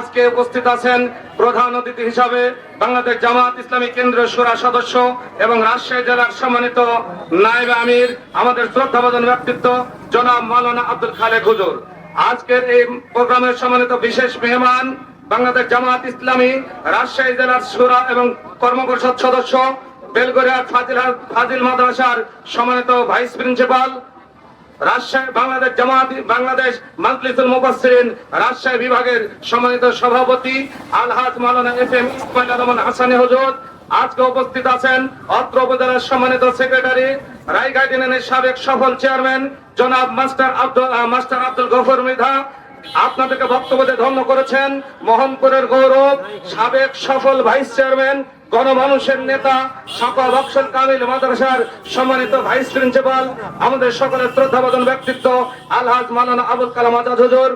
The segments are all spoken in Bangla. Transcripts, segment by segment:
আজকে উপস্থিত আছেন প্রধান অতিথি হিসাবে বাংলাদেশ জামাত ইসলামী কেন্দ্রীয় সুরা সদস্য এবং রাজশাহী জেলার সম্মানিত নায়েব আমির, আমাদের শ্রদ্ধাভাজন ব্যক্তিত্ব জনাব মাওলানা আব্দুল খালেক হুজুর। আজকের এই প্রোগ্রামের সম্মানিত বিশেষ মেহমান বাংলাদেশ জামাত ইসলামী, রাজশাহী জেলার সুরা এবং কর্ম পরিষদ সদস্য বেলগড়িয়া ফাজিল ফাজিল মাদ্রাসার সম্মানিত ভাইস প্রিন্সিপাল রাজশাহী বাংলাদেশ জামাত বাংলাদেশ মাজলিসুল মুফাসসিরিন, রাজশাহী বিভাগের সম্মানিত সভাপতি আলহাজ মাওলানা এফ এম ইসমাইল রহমান হাসানি হুজুর। আজকে উপস্থিত আছেন অত্র উপজেলার সম্মানিত সেক্রেটারি ইউনিয়নের সাবেক সফল চেয়ারম্যান, জনাব মাস্টার আব্দুল মাস্টার আব্দুল গফর মৃধা। আপনাদেরকে বক্তব্য ধন্য করেছেন। মোহনপুরের গৌরব, সাবেক সফল ভাইস চেয়ারম্যান গণমানুষের নেতা, সকল অক্ষর কামিল মাদ্রাসার সম্মানিত ভাইস প্রিন্সিপাল, আমাদের সকলের শ্রদ্ধাবাদন ব্যক্তিত্ব, আলহাজ মালানা আবুল কালাম আজাদ হুজুর,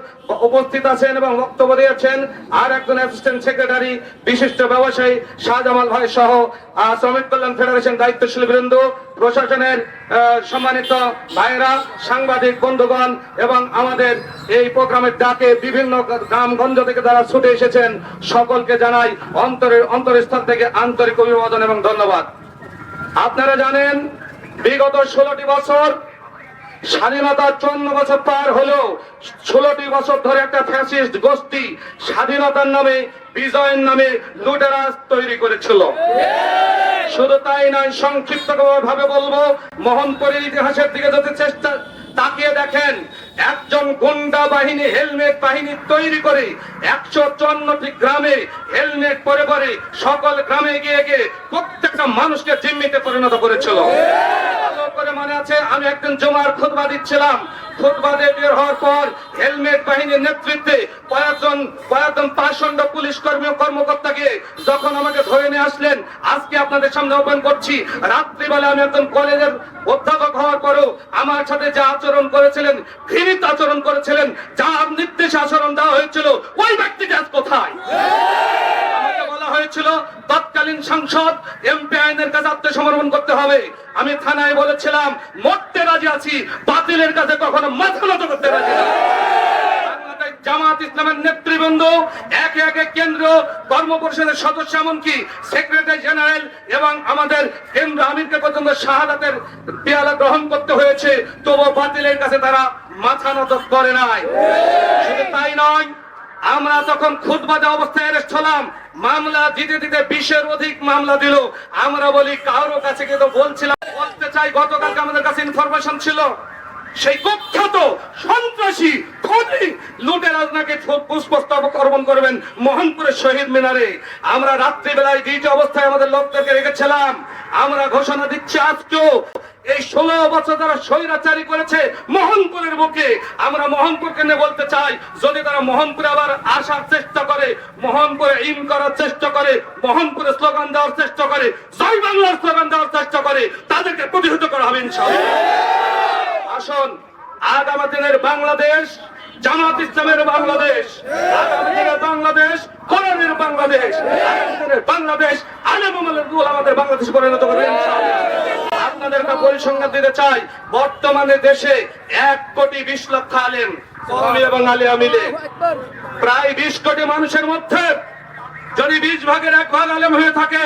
উপস্থিত আছেন এবং বক্তব্য দিয়েছেন আর একজন অ্যাসিস্ট্যান্ট সেক্রেটারি বিশিষ্ট ব্যবসায়ী শাহজামাল ভাই সহ শ্রমিক কল্যাণ ফেডারেশন দায়িত্বশীল বৃন্দ প্রশাসনের সম্মানিত ভাইরা সাংবাদিক, বন্ধুগণ এবং আমাদের এই প্রোগ্রামের ডাকে বিভিন্ন গ্রামগঞ্জ থেকে যারা ছুটে এসেছেন, সকলকে জানাই অন্তরের অন্তরস্থল থেকে আন্তরিক অভিবাদন এবং ধন্যবাদ। আপনারা জানেন, বিগত ষোলোটি বছর স্বাধীনতার চুয়ান্ন বছর পার হলেও ষোলোটি বছর ধরে একটা ফ্যাসিস্ট গোষ্ঠী স্বাধীনতার নামে, বিজয়ের নামে লুটেরাজ তৈরি করেছিল। শুধু তাই নয় সংক্ষিপ্ত ভাবে বলব, মোহনপুরের ইতিহাসের দিকে যদি চেষ্টা তাকিয়ে দেখেন, একজন গুন্ডা বাহিনী, হেলমেট বাহিনী তৈরি করে একশো চুয়ান্নটি গ্রামে হেলমেট পরে পরে সকল গ্রামে গিয়ে গিয়ে প্রত্যেকটা মানুষকে জিম্মিতে পরিণত করেছিল। করে মনে আছে, আমি একদিন জমার খুতবা দিচ্ছিলাম। খুতবা দিয়ে বের হওয়ার পর হেলমেট বাহিনীর নেতৃত্বে কয়েকজন কয়েকজন পাষণ্ড পুলিশ কর্মী কর্মকর্তাকে যখন আমাকে ধরে নিয়ে আসলেন, আজকে আপনাদের সামনে ওপেন করছি। রাত্রিবেলা আমি একজন কলেজের অধ্যাপক হওয়ার পরও আমার সাথে যা আচরণ করেছিলেন, ঘৃণিত আচরণ করেছিলেন, যার নির্দেশে আচরণ দেওয়া হয়েছিল, ওই ব্যক্তিটা আজ কোথায়? হয়েছিল, তৎকালীন সাংসদ এমপি আইনের কাছে আত্মসমর্পণ করতে হবে। আমি থানায় বলেছিলাম, মরতে রাজি আছি, বাতিলের কাছে কখনো মাথা নত করতে রাজি জামাত ইসলামের নেতৃবৃন্দ, একে একে কেন্দ্র কর্ম পরিষদের সদস্য এমনকি সেক্রেটারি জেনারেল এবং আমাদের কেন্দ্র আমিরকে পর্যন্ত শাহাদাতের পেয়ালা গ্রহণ করতে হয়েছে তবু বাতিলের কাছে তারা মাথা নত করে নাই। শুধু তাই নয় আমরা তখন খুদবাদে অবস্থায় অ্যারেস্ট হলাম, মামলা দিতে দিতে বিশের অধিক মামলা দিল। আমরা বলি, কারও কাছে কিন্তু বলছিলাম, বলতে চাই, গতকালকে আমাদের কাছে ইনফরমেশন ছিল। সেই কুখ্যাত সন্ত্রাসী খনি লুটের আজনাকে পুষ্পস্তবক অর্পণ করবেন মোহনপুরের শহীদ মিনারে। আমরা রাত্রিবেলায় ডিউটি অবস্থায় আমাদের লোকদেরকে রেখেছিলাম। আমরা ঘোষণা দিচ্ছি, আজকেও এই ষোলো বছর তারা স্বৈরাচারী করেছে মোহনপুরের বুকে, আমরা মোহনপুরকে নিয়ে বলতে চাই, যদি তারা মোহনপুরে আবার আসার চেষ্টা করে, মোহনপুরে ইন করার চেষ্টা করে, মোহনপুরে স্লোগান দেওয়ার চেষ্টা করে, জয় বাংলার স্লোগান দেওয়ার চেষ্টা করে, তাদেরকে প্রতিহত করা হবে আসুন, আগামী দিনের বাংলাদেশ, জামাত ইসলামের বাংলাদেশ, আগামী দিনের বাংলাদেশ, কোরআনের বাংলাদেশ বাংলাদেশ, আলেম আমাদের বাংলাদেশ পরিণত করবে ইনশাআল্লাহ। আপনাদের একটা দিতে চাই। বর্তমানে দেশে এক কোটি বিশ লক্ষ আলেম, কওমি এবং আলিয়া মিলে। প্রায় বিশ কোটি মানুষের মধ্যে যদি বিশ ভাগের এক ভাগ আলেম হয়ে থাকে,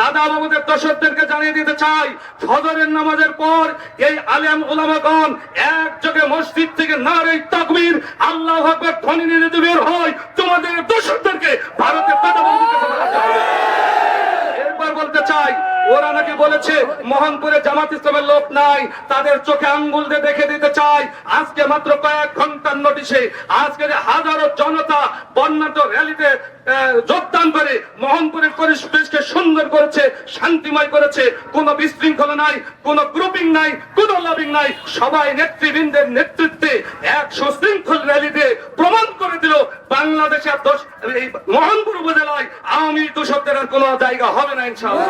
দাদা বাবুদের দর্শকদেরকে জানিয়ে দিতে চাই, ফজরের নামাজের পর এই আলেম ওলামাগণ একযোগে মসজিদ থেকে নারে তাকবীর, আল্লাহ আকবার ধ্বনি নিয়ে বের হয়, তোমাদের দর্শকদেরকে ভারতের দাদা হবে এরপর বলতে চাই ওরা নাকি বলেছে মোহনপুরে জামাত ইসলামের লোক নাই, তাদের চোখে আঙ্গুল দিয়ে দেখে দিতে চাই। আজকে মাত্র কয়েক ঘণ্টার নোটিশে আজকে যে হাজারো জনতা বন্যাট র্যালিতে যোগদান করে মোহনপুরের পরিবেশকে সুন্দর করেছে, শান্তিময় করেছে। কোনো বিশৃঙ্খলা নাই, কোনো গ্রুপিং নাই, কোনো লবিং নাই। সবাই নেতৃবৃন্দের নেতৃত্বে এক সুশৃঙ্খল র্যালিতে প্রমাণ করে দিল বাংলাদেশে দোষ এই মোহনপুর উপজেলায় আওয়ামী দূষকদের আর কোনো জায়গা হবে না, ইনশাআল্লাহ।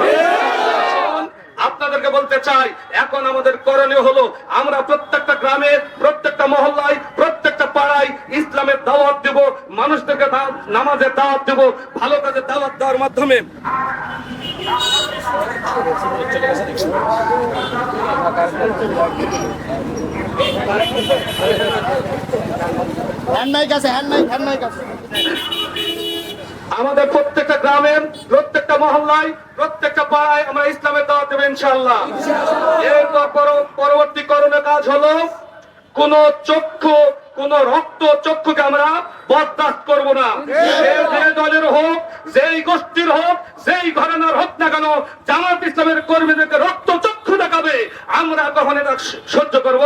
আপনাদেরকে বলতে চাই, এখন আমাদের করণীয় হলো, আমরা প্রত্যেকটা গ্রামে, প্রত্যেকটা মহল্লায়, প্রত্যেকটা পাড়ায় ইসলামের দাওয়াত দেব, মানুষদেরকে নামাজের দাওয়াত দেব, ভালো কাজের দাওয়াত দেওয়ার মাধ্যমে। হ্যান্ড মাইক আছে হ্যান্ড মাইক হ্যান্ড মাইক আছে। আমাদের প্রত্যেকটা গ্রামের প্রত্যেকটা মহল্লায় প্রত্যেকটা পাড়ায় আমরা ইসলামের দাওয়াত দেবো ইনশাআল্লাহ। এরপর পর- পরবর্তী করণীয় কাজ হলো কোন চক্ষু কোন রক্ত চক্ষুকে আমরা বরদাস্ত করব না। সে যে দলের হোক যেই গোষ্ঠীর হোক যেই ঘরানার হোক না কেন জামাত ইসলামের কর্মীদেরকে রক্ত চক্ষু দেখাবে আমরা কখন এটা সহ্য করব?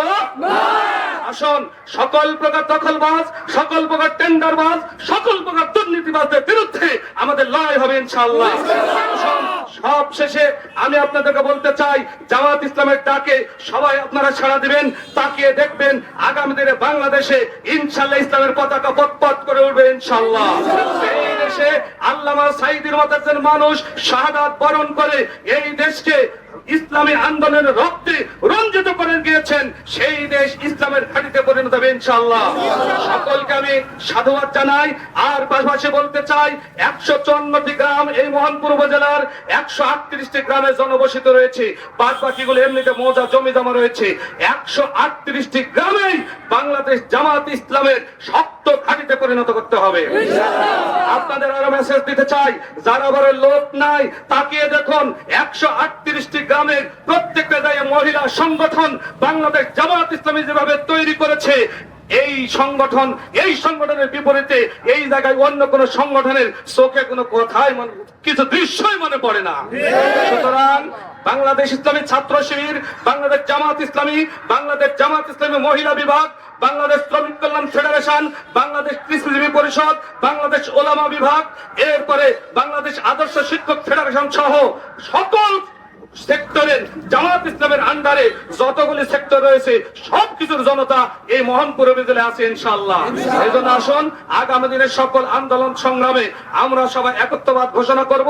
আসুন সকল প্রকার দখলবাজ সকল প্রকার টেন্ডারবাজ সকল প্রকার দুর্নীতিবাজদের বিরুদ্ধে আমাদের লড়াই হবে ইনশাআল্লাহ। সব শেষে আমি আপনাদেরকে বলতে চাই জামাত ইসলামের ডাকে সবাই আপনারা সাড়া দিবেন তাকিয়ে দেখবেন আগামী দিনে বাংলাদেশে ইনশাল্লাহ ইসলামের পতাকা পথপথ করে উঠবে ইনশাল্লাহ দেশে আল্লামা সাইদির মতো একজন মানুষ শাহাদাত বরণ করে এই দেশকে ইসলামী আন্দোলনের রক্তে রঞ্জিত করে গিয়েছেন, সেই দেশ ইসলামের ঘাটিতে পরিণত হবে ইনশাল্লাহ সকলকে আমি সাধুবাদ জানাই, আর পাশাপাশি বলতে চাই, একশো চুয়ান্নটি গ্রাম এই মোহনপুর উপজেলার একশো আটত্রিশটি গ্রামে জনবসিত রয়েছে। বাদ বাকিগুলো এমনিতে মৌজা জমি জমা রয়েছে। একশো আটত্রিশটি গ্রামেই বাংলাদেশ জামাত ইসলামের শক্ত ঘাটিতে পরিণত করতে হবে। আপনাদের আরও মেসেজ দিতে চাই যারা বড় লোক নাই তাকিয়ে দেখুন একশো আটত্রিশটি গ্রামের প্রত্যেকটা জায়গায় মহিলা সংগঠন বাংলাদেশ জামাত ইসলামী যেভাবে তৈরি করেছে এই সংগঠন এই সংগঠনের বিপরীতে এই জায়গায় অন্য কোন সংগঠনের চোখে কোনো কথাই মনে কিছু দৃশ্যই মনে পড়ে না। সুতরাং বাংলাদেশ ইসলামী ছাত্র শিবির, বাংলাদেশ জামাত ইসলামী, বাংলাদেশ জামাত ইসলামী মহিলা বিভাগ, বাংলাদেশ শ্রমিক কল্যাণ ফেডারেশন, বাংলাদেশ কৃষিজীবী পরিষদ, বাংলাদেশ ওলামা বিভাগ, এরপরে বাংলাদেশ আদর্শ শিক্ষক ফেডারেশন সহ সকল সেক্টরের জামাত ইসলামের আন্ডারে যতগুলি সেক্টর রয়েছে সবকিছুর জনতা এই মোহনপুর উপজেলায় আছে ইনশাআল্লাহ। এই জন্য আসুন আগামী দিনের সকল আন্দোলন সংগ্রামে আমরা সবাই একত্রবাদ ঘোষণা করব।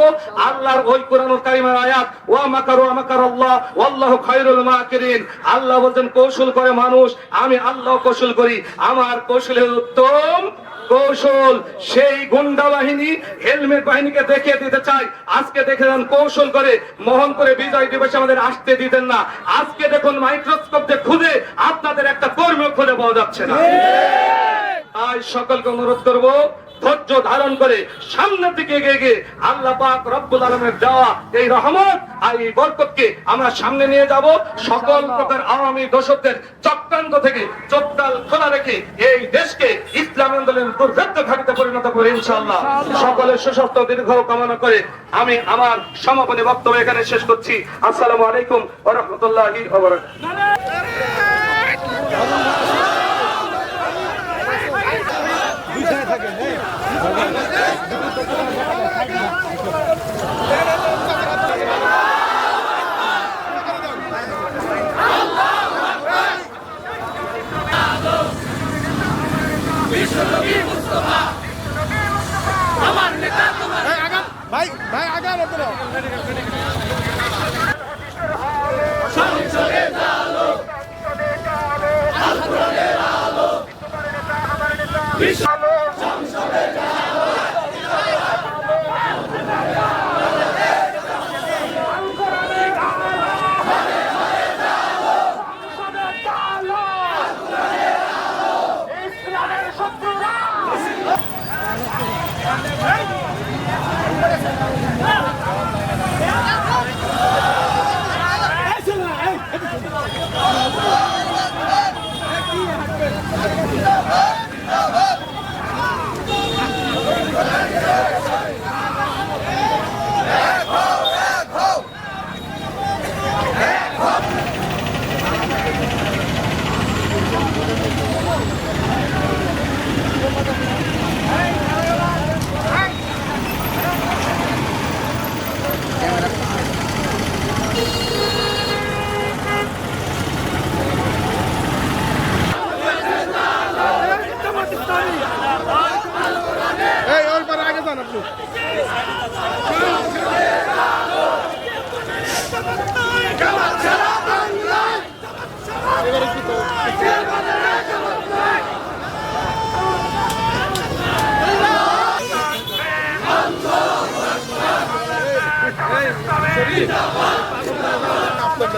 আল্লাহর ওই কোরআনুল কারিমের আয়াত ওয়া মাকারু ওয়া মাকার আল্লাহ ওয়াল্লাহু খায়রুল মাকিরিন। আল্লাহ বলেন কৌশল করে মানুষ আমি আল্লাহ কৌশল করি। আমার কৌশলের উত্তম কৌশল সেই গুন্ডা বাহিনী হেলমেট বাহিনীকে দেখিয়ে দিতে চাই আজকে দেখে যান কৌশল করে মহন করে বিজয় দিবসে আমাদের আসতে দিতেন না। আজকে দেখুন মাইক্রোস্কোপ যে খুঁজে আপনাদের একটা কর্মী খুঁজে পাওয়া যাচ্ছে না। তাই সকলকে অনুরোধ করব ধৈর্য ধারণ করে সামনের দিকে এগিয়ে গিয়ে আল্লাহ পাক রব্বুল আলমের দেওয়া এই রহমত আর এই বরকতকে আমরা সামনে নিয়ে যাব। সকল প্রকার আওয়ামী দোষকদের চক্রান্ত থেকে চোখটাল খোলা রেখে এই দেশকে ইসলাম আন্দোলনের দুর্ভেদ্য ঘাটিতে পরিণত করে ইনশাআল্লাহ। সকলের সুস্বাস্থ্য দীর্ঘ কামনা করে আমি আমার সমাপনী বক্তব্য এখানে শেষ করছি। আসসালামু আলাইকুম ওয়া রাহমাতুল্লাহি ওয়া বারাকাতুহু। ভাই ভাই আগান আপনারা Hey! আপনার